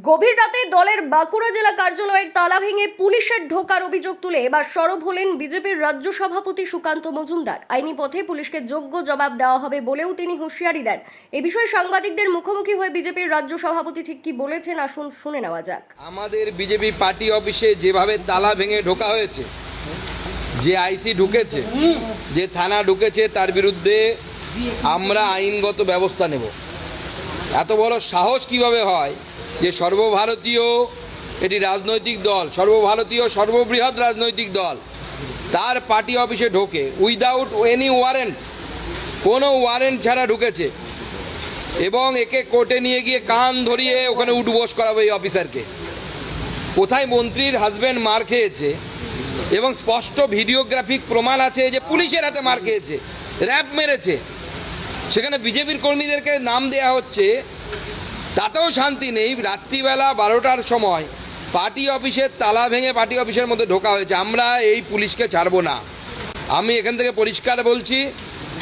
গভীর রাতে দলের বাঁকুড়া জেলা কার্যালয়ের তালা ভেঙে পুলিশের ঢোকার অভিযোগ তুলে এবার সরব হলেন বিজেপির রাজ্য সভাপতি সুকান্ত মজুমদার। আইনি পথে পুলিশকে যোগ্য জবাব দেওয়া হবে বলেও তিনি হুঁশিয়ারি দেন। এ বিষয়ে সাংবাদিকদের মুখোমুখি হয়ে বিজেপির রাজ্য সভাপতি ঠিক কি বলেছেন আসুন শুনে নেওয়া যাক। আমাদের বিজেপি পার্টি অফিসে যেভাবে তালা ভেঙে ঢোকা হয়েছে, যে আইসি ঢুকেছে, যে থানা ঢুকেছে, তার বিরুদ্ধে আমরা আইনগত ব্যবস্থা নেব। এত বড় সাহস কীভাবে হয় যে সর্বভারতীয় এটি রাজনৈতিক দল, সর্বভারতীয় সর্ববৃহৎ রাজনৈতিক দল, তার পার্টি অফিসে ঢোকে উইদাউট এনি ওয়ারেন্ট কোনো ওয়ারেন্ট ছাড়া ঢুকেছে, এবং একে কোর্টে নিয়ে গিয়ে কান ধরিয়ে ওখানে উঠবোস করাবে এই অফিসারকে। কোথায় মন্ত্রীর হাজব্যান্ড মার খেয়েছে, এবং স্পষ্ট ভিডিওগ্রাফিক প্রমাণ আছে যে পুলিশের হাতে মার খেয়েছে র্যাব মেরেছে। সেখানে বিজেপির কর্মীদেরকে নাম দেয়া হচ্ছে। তাতেও শান্তি নেই। রাত্রিবেলা বারোটার সময় পার্টি অফিসের তালা ভেঙে পার্টি অফিসের মধ্যে ঢোকা হয়েছে। আমরা এই পুলিশকে ছাড়বো না। আমি এখান থেকে পরিষ্কার বলছি,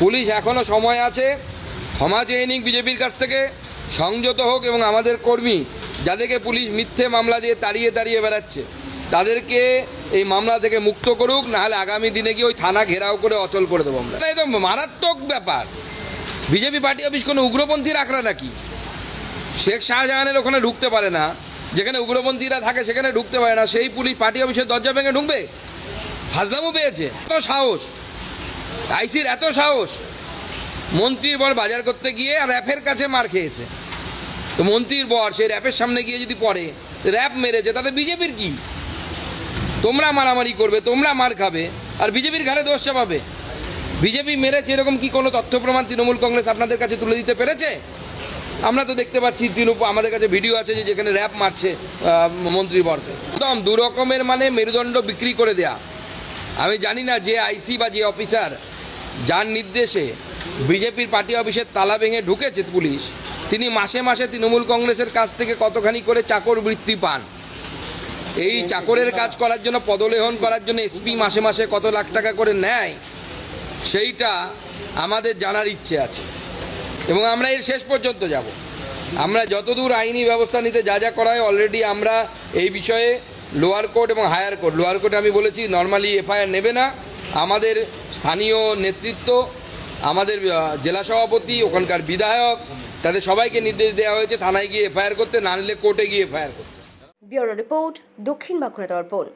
পুলিশ এখনও সময় আছে। ক্ষমা চেয়ে নিক বিজেপির কাছ থেকে। সংযত হোক এবং আমাদের কর্মী যাদেরকে পুলিশ মিথ্যে মামলা দিয়ে তাড়িয়ে তাড়িয়ে বেড়াচ্ছে, তাদেরকে এই মামলা থেকে মুক্ত করুক। নাহলে আগামী দিনে গিয়ে ওই থানা ঘেরাও করে অচল করে দেবো আমরা। এটা মারাত্মক ব্যাপার। বিজেপি পার্টি অফিস কোনো উগ্রপন্থীর আখড়া নাকি? শেখ শাহজাহানের ওখানে ঢুকতে পারে না। যেখানে উগ্রপন্থীরা থাকে সেখানে ঢুকতে পারে না। সেই পুলিশ পার্টি অফিসের দরজা ভেঙে ঢুকবে? হাজলামও পেয়েছে। এত সাহস। আইসির এত সাহস। মন্ত্রীর বর বাজার করতে গিয়ে আর র্যাপের কাছে মার খেয়েছে। তো মন্ত্রীর বর সেই র্যাপের সামনে গিয়ে যদি পড়ে র্যাপ মেরেছে, তাতে বিজেপির কি? তোমরা মারামারি করবে, তোমরা মার খাবে, আর বিজেপির ঘাড়ে দোষ চাপাবে। বিজেপি মেরেছে এরকম কি কোনো তথ্য প্রমাণ তৃণমূল কংগ্রেস আপনাদের কাছে তুলে দিতে পেরেছে? আমরা তো দেখতে পাচ্ছি তৃণমূল আমাদের কাছে ভিডিও আছে যে যেখানে র্যাপ মারছে আহ, মন্ত্রী বর্গে একদম দু রকমের মানে মেরুদণ্ড বিক্রি করে দেয়া। আমি জানি না যে আইসি বা যে অফিসার যার নির্দেশে বিজেপির পার্টি অফিসের তালা ভেঙে ঢুকেছে পুলিশ তিনি মাসে মাসে তৃণমূল কংগ্রেসের কাছ থেকে কতখানি করে চাকর বৃত্তি পান। এই চাকরের কাজ করার জন্য পদলেহন করার জন্য এসপি মাসে মাসে কত লাখ টাকা করে নেয় সেইটা আমাদের জানার ইচ্ছে আছে। এবং আমরা এর শেষ পর্যন্ত যাব। আমরা যতদূর আইনি ব্যবস্থা নিতে যা যা করা হয় অলরেডি আমরা এই বিষয়ে লোয়ার কোর্ট এবং হায়ার কোর্ট লোয়ার কোর্টে আমি বলেছি নর্মালি এফআইআর নেবে না। আমাদের স্থানীয় নেতৃত্ব, আমাদের জেলা সভাপতি, ওখানকার বিধায়ক, তাদের সবাইকে নির্দেশ দেওয়া হয়েছে থানায় গিয়ে এফআইআর করতে, না নিলে কোর্টে গিয়ে এফআইআর করতে। ব্যুরো রিপোর্ট দক্ষিণ বাঁকুড়া দর্পণ।